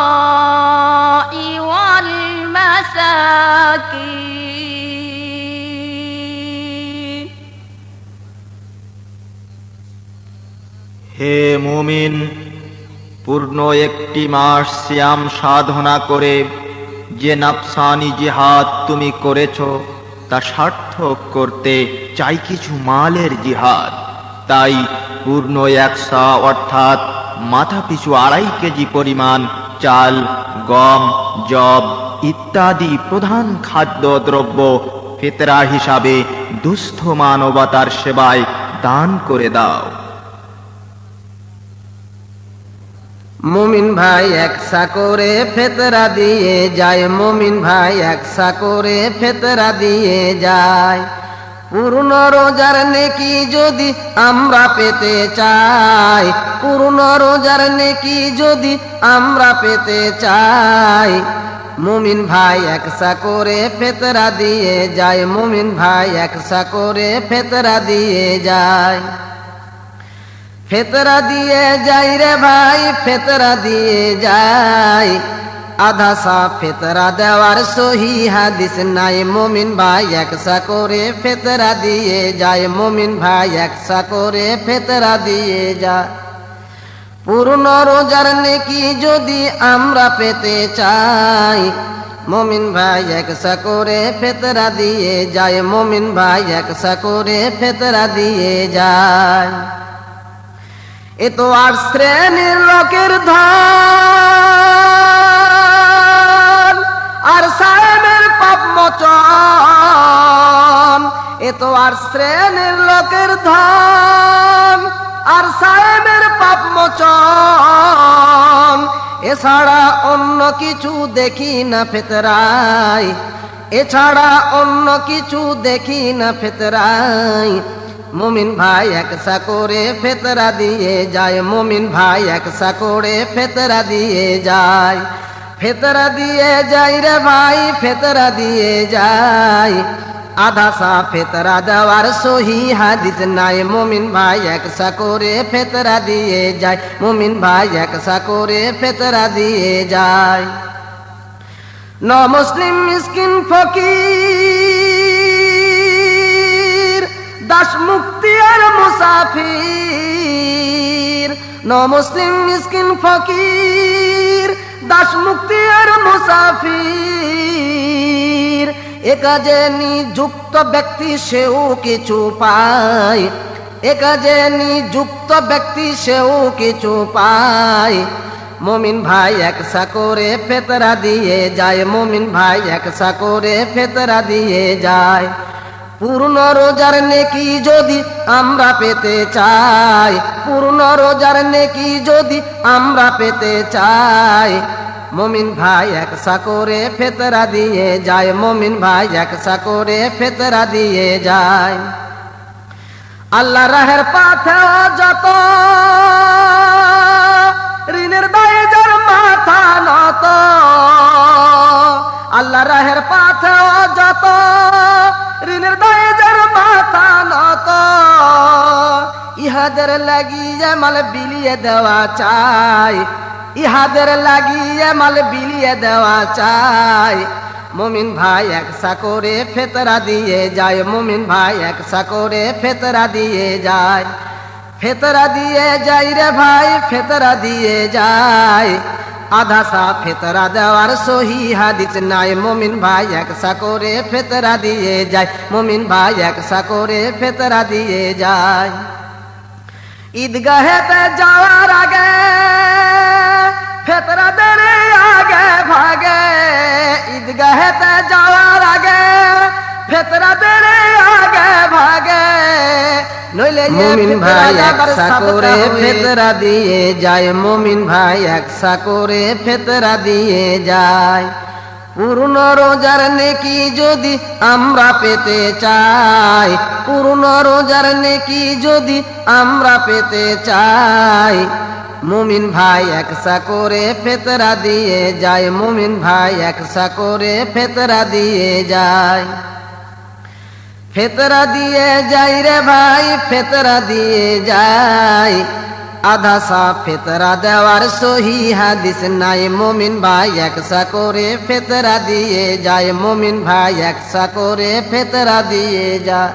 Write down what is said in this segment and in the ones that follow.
الفقراء والمساكين হে মুমিন পূর্ণ একটি মাস শ্যাম সাধনা করে যে নাফসানি জিহাদ তুমি করেছ তা সার্থক করতে চাই কিছু মালের জিহাদ তাই পূর্ণ একশা, অর্থাৎ মাথা পিছু আড়াই কেজি পরিমাণ, চাল, গম জব ইত্যাদি প্রধান খাদ্য দ্রব্য ফেতরা হিসাবে দুস্থ মানবতার সেবায় দান করে দাও। মুমিন ভাই একসা করে ফেতরা দিয়ে যায়, মুমিন ভাই একসা করে ফেতরা দিয়ে যায়। পূর্ণ রোজার নেকি যদি আমরা পেতে চাই, পূর্ণ রোজার নেকি যদি আমরা পেতে চাই। মুমিন ভাই একসা করে ফেতরা দিয়ে যায়, মুমিন ভাই একসা করে ফেতরা দিয়ে যায়। ফেতরা দিয়ে যাই রে ভাই, ফেতরা দিয়ে যাই আধা সা ফেতরা দেওয়ার সহি হাদিস নাই মমিন ভাই একসা করে ফেতরা দিয়ে যায় মমিন ভাই একসা করে ফেতরা দিয়ে যায় পূর্ণ রোজার নেকি যদি আমরা পেতে চাই মমিন ভাই একসা করে ফেতরা দিয়ে যায় মমিন ভাই একসা করে ফেতরা দিয়ে যায় এ তো আর শ্রেণির লোকের ধান এ তো আর শ্রেণির লোকের ধান, আর সাহেবের পাপ মোচন। এছাড়া অন্য কিছু দেখি না ফেতরাই এছাড়া অন্য কিছু দেখি না ফেতরাই মুমিন ভাই একসা করে ফেতরা দিয়ে যায়, মুমিন ভাই একসা করে ফেতরা দিয়ে যায়। ফেতরা দিয়ে যাই রে ভাই, ফেতরা দিয়ে যায়। আধা সা ফেতরা দেওয়ার সহি হাদিস নাই। মুমিন ভাই একসা করে ফেতরা দিয়ে যায়। মুমিন ভাই একসা করে ফেতরা দিয়ে যায়। ন মুসলিম মিসকিন ফকির, দাস মুক্তি আর মুসাফির। ন মুসলিম মিসকিন ফকির, দাস মুক্তি আর মুসাফির। এ কাজে নিযুক্ত ব্যক্তি সেও কিছু পায়। এ কাজে নিযুক্ত ব্যক্তি সেও কিছু পায়। মমিন ভাই একসা করে ফেতরা দিয়ে যায়, মমিন ভাই একসা করে ফেতরা দিয়ে যায়। পূর্ণ রোজার নেকি যদি আমরা পেতে চাই, পূর্ণ রোজার নেকি যদি আমরা পেতে চাই। মমিন ভাই একসা করে ফেতরা দিয়ে যায়, মমিন ভাই একসা করে ফেতরা দিয়ে যায়। আল্লাহ রাহের পাথে যত ঋণের দায়ে যার মাথা নত, আল্লাহ রাহের পাথে যত ঋণের দায়ে যার মাথা নত, ইহাদের লাগিয়ে মাল বিলিয়ে দেওয়া চাই। ইহাদের লাগিয়ে মাল বিলিয়ে দেওয়া চাই। মুমিন ভাই একসা করে ফেতরা দিয়ে যায়, মুমিন ভাই একসা করে ফেতরা দিয়ে যায়। ফেতরা দিয়ে যাই রে ভাই, ফেতরা দিয়ে যায়। আধা সা ফেতরা দেওয়ার সহি হাদিস নাই, মুমিন ভাই একসা করে ফেতরা দিয়ে যায়, মুমিন ভাই একসা করে ফেতরা দিয়ে যায়। ঈদগাহেতে যাওয়ার আগে ফেতরা দেরে আগে ভাগে ঈদগাহেতে যাওয়ার আগে ফেতরা দেরে আগে ভাগে। মুমিন ভাই একসা করে ফেতরা দিয়ে যায়। মুমিন ভাই একসা করে ফেতরা দিয়ে যায়। পূর্ণ রোজার নেকি যদি আমরা পেতে চাই পূর্ণ রোজার নেকি যদি আমরা পেতে চাই। মুমিন ভাই একসা করে ফেতরা দিয়ে যায়, মুমিন ভাই একসা করে ফেতরা দিয়ে যায়। ফেতরা দিয়ে যাই রে ভাই, ফেতরা দিয়ে যায়। আধা সা ফেতরা দেওয়ার সহি হাদিস নাই, মমিন ভাই একসা করে ফেতরা দিয়ে যায়, মমিন ভাই একসা করে ফেতরা দিয়ে যায়।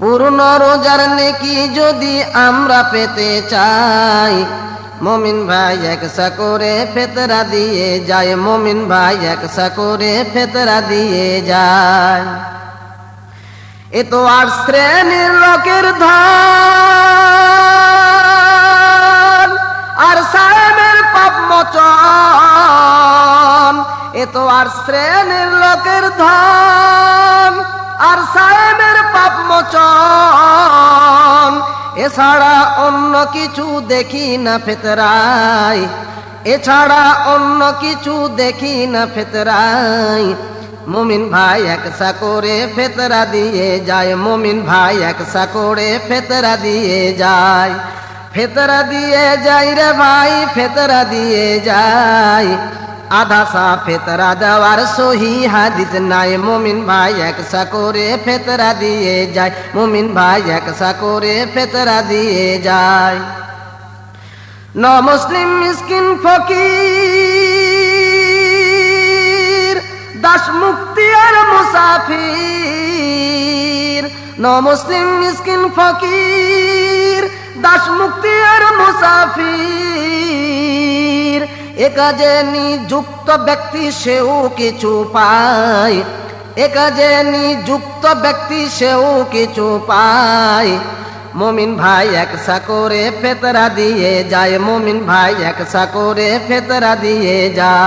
পূর্ণ রোজার নেকি যদি আমরা পেতে চাই, মমিন ভাই একসা করে ফেতরা দিয়ে যায়, মমিন ভাই একসা করে ফেতরা দিয়ে যায়। এ তো আর শ্রেণির লোকের ধান, আর সাহেবের পাপ মোচন, এ তো আর শ্রেণির লোকের ধান। আর সাহেবের পাপ মোচন। এছাড়া অন্য কিছু দেখি না ফেতরাই। এছাড়া অন্য কিছু দেখি না ফেতরাই। মুমিন ভাই একসা করে ফেতরা দিয়ে যায়। মুমিন ভাই একসা করে ফেতরা দিয়ে যায়। ফেতরা দিয়ে যাই রে ভাই, ফেতরা দিয়ে যায়। আধা সা ফেতরা দেওয়ার সহি হাদিস নাই। মুমিন ভাই একসা করে ফেতরা দিয়ে যায়। মুমিন ভাই একসা করে ফেতরা দিয়ে যায়। ন মুসলিম মিসকিন ফকির, দাস মুক্তি আর মুসাফির। ন মুসলিম মিসকিন ফকির, দাস মুক্তি আর মুসাফির। এ কাজে নিযুক্ত ব্যক্তি সেও কিছু পায়। এ কাজে নিযুক্ত ব্যক্তি সেও কিছু পায়। মমিন ভাই একসা করে ফেতরা দিয়ে যায়, মমিন ভাই একসা করে ফেতরা দিয়ে যায়।